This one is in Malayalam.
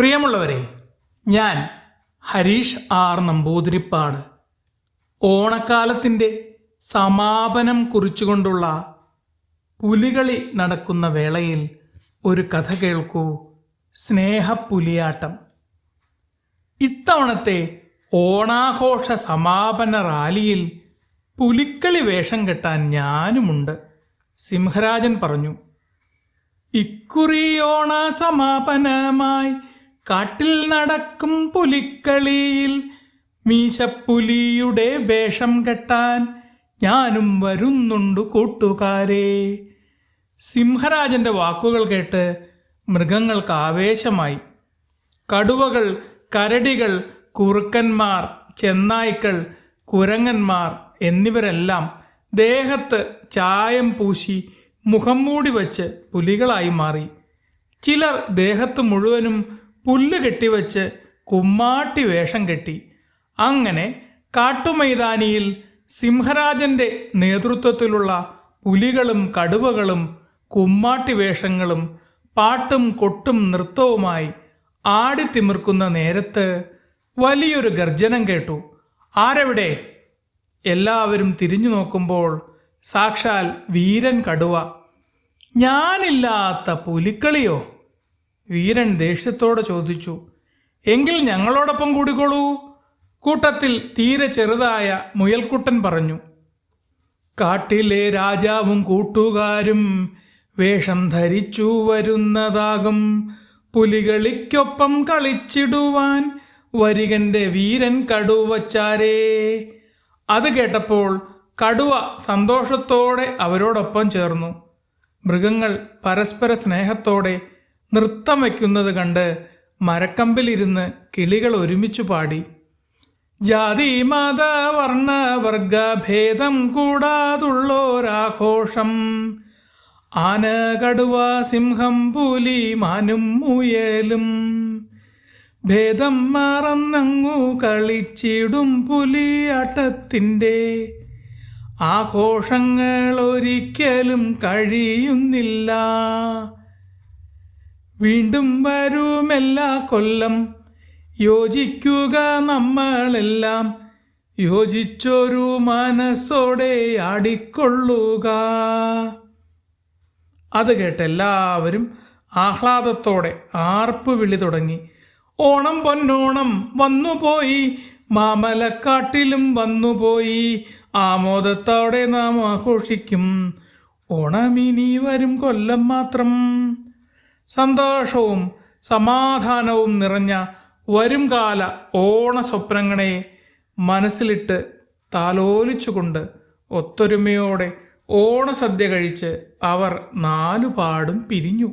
പ്രിയമുള്ളവരെ ഞാൻ ഹരീഷ് ആർ നമ്പൂതിരിപ്പാട്. ഓണക്കാലത്തിന്റെ സമാപനം കുറിച്ചുകൊണ്ടുള്ള പുലികളി നടക്കുന്ന വേളയിൽ ഒരു കഥ കേൾക്കൂ. സ്നേഹപ്പുലിയാട്ടം. ഇത്തവണത്തെ ഓണാഘോഷ സമാപന റാലിയിൽ പുലിക്കളി വേഷം കെട്ടാൻ ഞാനുമുണ്ട് സിംഹരാജൻ പറഞ്ഞു. ഇക്കുറി ഓണ സമാപനമായി കാട്ടിൽ നടക്കും പുലിക്കളിയിൽ മീശപ്പുലിയുടെ വേഷം കെട്ടാൻ ഞാനും വരുന്നുണ്ട് കൂട്ടുകാരെ. സിംഹരാജന്റെ വാക്കുകൾ കേട്ട് മൃഗങ്ങൾക്ക് ആവേശമായി. കടുവകൾ കരടികൾ കുറുക്കന്മാർ ചെന്നായ്ക്കൾ കുരങ്ങന്മാർ എന്നിവരെല്ലാം ദേഹത്ത് ചായം പൂശി മുഖം മൂടി വച്ച് പുലികളായി മാറി. ചിലർ ദേഹത്ത് മുഴുവനും പുല്ല് കെട്ടിവെച്ച് കുമ്മാട്ടി വേഷം കെട്ടി. അങ്ങനെ കാട്ടുമൈതാനിയിൽ സിംഹരാജന്റെ നേതൃത്വത്തിലുള്ള പുലികളും കടുവകളും കുമ്മാട്ടി വേഷങ്ങളും പാട്ടും കൊട്ടും നൃത്തവുമായി ആടിത്തിമിർക്കുന്ന നേരത്ത് വലിയൊരു ഗർജനം കേട്ടു. ആരെവിടെ? എല്ലാവരും തിരിഞ്ഞു നോക്കുമ്പോൾ സാക്ഷാൽ വീരൻ കടുവ. ഞാനില്ലാത്ത പുലിക്കളിയോ? വീരൻ ദേഷ്യത്തോടെ ചോദിച്ചു എങ്കിൽ ഞങ്ങളോടൊപ്പം കൂടിക്കോളൂ? കൂട്ടത്തിൽ തീരെ ചെറുതായ മുയൽക്കുട്ടൻ പറഞ്ഞു കാട്ടിലെ രാജാവും കൂട്ടുകാരും വേഷം ധരിച്ചു വരുന്നതാകും. പുലികളിക്കൊപ്പം കളിച്ചിടുവാൻ വരികന്റെ വീരൻ കടുവച്ചാരേ. അത് കേട്ടപ്പോൾ കടുവ സന്തോഷത്തോടെ അവരോടൊപ്പം ചേർന്നു. മൃഗങ്ങൾ പരസ്പര സ്നേഹത്തോടെ നൃത്തം വയ്ക്കുന്നത് കണ്ട് മരക്കമ്പിലിരുന്ന് കിളികൾ ഒരുമിച്ചു പാടി. ജാതി മത വർണ വർഗ ഭേദം കൂടാതുള്ളോരാഘോഷം. ആന കടുവ സിംഹം പുലി മാനും മുയലും. ഭേദം മറന്നങ്ങു കളിച്ചിടും പുലിയാട്ടത്തിന്റെ ആഘോഷങ്ങൾ ഒരിക്കലും കഴിയുന്നില്ല. വീണ്ടും വരുമെല്ലാ കൊല്ലം. യോജിക്കുക നമ്മളെല്ലാം. യോജിച്ചൊരു മനസ്സോടെ ആടിക്കൊള്ളുക. അത് കേട്ട് എല്ലാവരും ആഹ്ലാദത്തോടെ ആർപ്പ് വിളി തുടങ്ങി. ഓണം പൊന്നോണം വന്നുപോയി. മാമലക്കാട്ടിലും വന്നുപോയി. ആമോദത്തോടെ നാം ആഘോഷിക്കും. ഓണമിനി വരും കൊല്ലം മാത്രം. സന്തോഷവും സമാധാനവും നിറഞ്ഞ വരുംകാല ഓണസ്വപ്നങ്ങളെ മനസ്സിലിട്ട് താലോലിച്ചുകൊണ്ട് ഒത്തൊരുമയോടെ ഓണസദ്യ കഴിച്ച് അവർ നാലുപാടും പിരിഞ്ഞു.